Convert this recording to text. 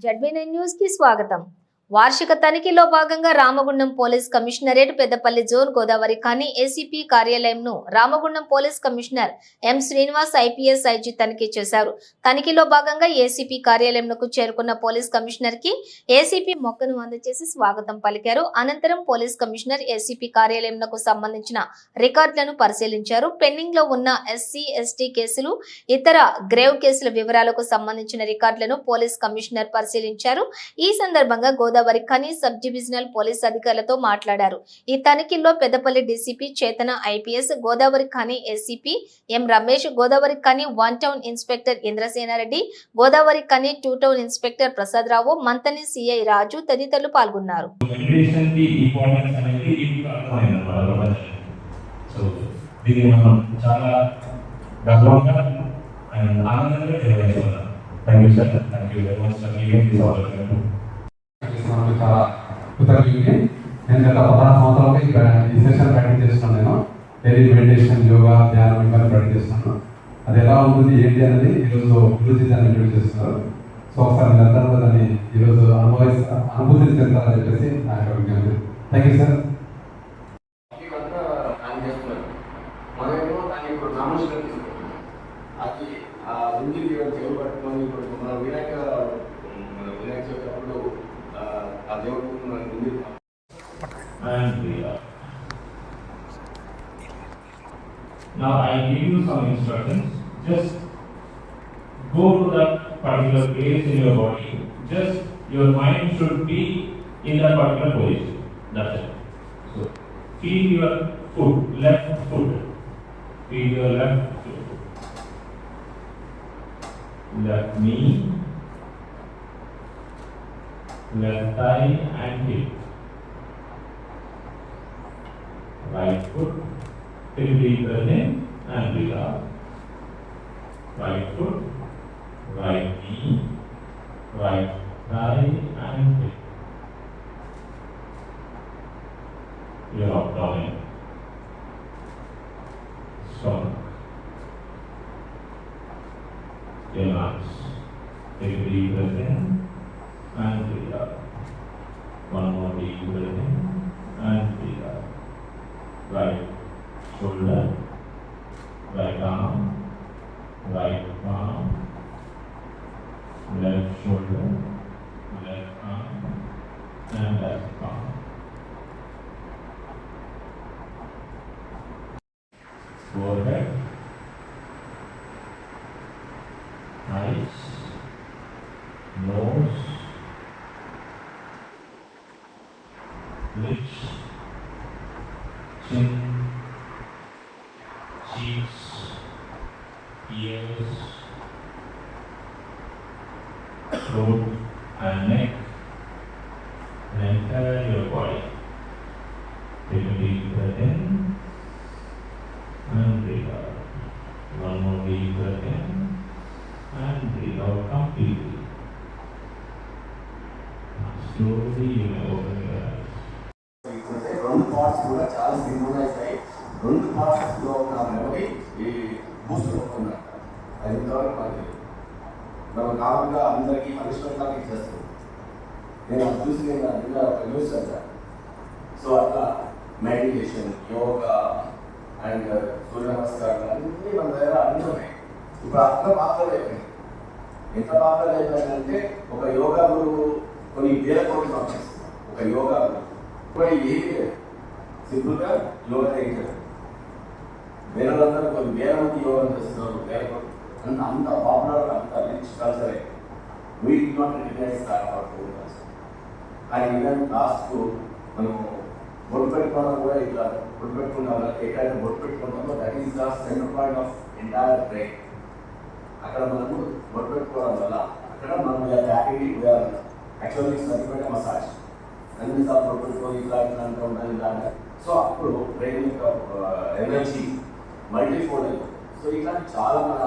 ZB nine news కి స్వాగతం వార్షిక తనిఖీలో భాగంగా Ramagundam police commissionerate Peddapalli zone Godavarikhani ACP కార్యాలయంను Ramagundam police commissioner M Srinivas IPS IG తనిఖీ చేశారు. తనిఖీలో భాగంగా ఏసీపీ కార్యాలయంకు చేరుకున్న పోలీస్ కమిషనర్కి ఏసీపీ మొక్కను అందజేసి స్వాగతం పలికారు. అనంతరం పోలీస్ కమిషనర్ ఏసీపీ కార్యాలయంకు సంబంధించిన రికార్డులను పరిశీలించారు. పెండింగ్లో ఉన్న ఎస్సీ ఎస్టీ కేసులు ఇతర గ్రేవ్ కేసుల వివరాలకు సంబంధించిన రికార్డులను పోలీస్ కమిషనర్ పరిశీలించారు. ఈ సందర్భంగా Godavari Khani sub divisional police అధికారులతో మాట్లాడారు. ఈ తనిఖీల్లో Peddapalli DCP Chetana IPS Godavarikhani SCP M Ramesh Godavarikhani one town inspector Indrasena Reddy Godavarikhani two town inspector Prasad Rao Manthani CI Raju తదితరులు పాల్గొన్నారు. దీన్ని మనం చాలా గర్వంగా అండ్ ఆనందంగా నిర్వహిస్తున్నాం thank you sir thank you very much sir giving this చాలా కృతజ్ఞతలు నేను గత పదహారు సంవత్సరాలకి ఇక్కడ ఈ సెషన్ ప్రాక్టీస్ చేస్తున్నాను నేను. డైలీ మెడిటేషన్ యోగా ధ్యానం ఇవన్నీ ప్రాక్టీస్ చేస్తున్నాను. అది ఎలా ఉంటుంది ఏంటి అనేది ఈరోజు గురుజీ దాన్ని ఇంట్రడ్యూస్ చేస్తున్నారు. సో ఒకసారి మీరందరూ కూడా దాన్ని ఈరోజు అనుభవి అనుభూతి చెందాలని చెప్పేసి నా యొక్క విజ్ఞప్తి. థ్యాంక్ యూ సార్ ఇవంతా ఇప్పుడు నామోషంగా అది ఆ ఉంది చెవులు ఇప్పుడు మన Vinayaka Now I give you some instructions. Just go to that particular place in your body. Just your mind should be in that particular position. That's it. So feel your foot, left foot. Feel your left foot. Left knee, lên tới an thiệt Vậy put TV the name and result Vậy put Vậy ý Vậy tới an thiệt Giờ học rồi Xong Giờ làm TV the name and breathe out. One more deep breath in and breathe out right shoulder, right arm, right arm, left shoulder, left arm, and left arm. Forehead, eyes, lips, chin, cheeks, ears, throat and neck, and entire your body. Take a deep breath in and breathe out. One more deep breath in and breathe out completely. Slowly you may open your parts కూడా చాలా synchronise అయ్యి రెండు పార్ట్స్లో ఉన్న memory ఈ Boost అవుతున్నారు అది ఇంతవరకు మనకి తెలియదు. మనం కామన్గా అందరికీ పనిష్మెంట్ ఇచ్చేస్తుంది. నేను అది చూసి నేను నిన్న ఒక న్యూస్ చదివాను. సో అట్లా మెడిటేషన్ యోగా అండ్ సూర్య నమస్కారం అన్నీ మన దగ్గర అన్నీ ఉన్నాయి. ఇప్పుడు అంత పాత్రలు అయిపోయినాయి. ఎంత పాత్రలు అయిపోయిందంటే ఒక యోగా గురువు కొన్ని వేల కోట్లు పంపిస్తున్నాం ఒక యోగా గురువు. ఇప్పుడు ఏమీ లేదు. సింపుల్గా యోగా చేయించారు వేరేలందరూ కొన్ని వేల మంది యోగా చేస్తున్నారు వేల అంత అంత పాపులర్ అంత rich culture we did not recognise that our for culture కానీ ఈవెన్ లాస్ట్ మనం బొట్టు పెట్టుకోవడం కూడా ఇట్లా బొట్టు పెట్టుకుంటాం ఎక్కడైతే బొట్టు పెట్టుకుంటామో that is the center point of entire brain అక్కడ మనము బొట్టు పెట్టుకోవడం వల్ల అక్కడ మనం ఇలా హ్యాపీ యాక్చువల్లీ సరిపడే మసాజ్ అన్ని సార్లు బొట్టు పెట్టుకొని ఇట్లా ఇట్లా అంటూ ఉండాలి ఇలా అంటే. సో అప్పుడు బ్రెయిన్ యొక్క ఎనర్జీ మల్టీఫోల్డ్ అయిపోతుంది సో ఇట్లాంటి చాలా మన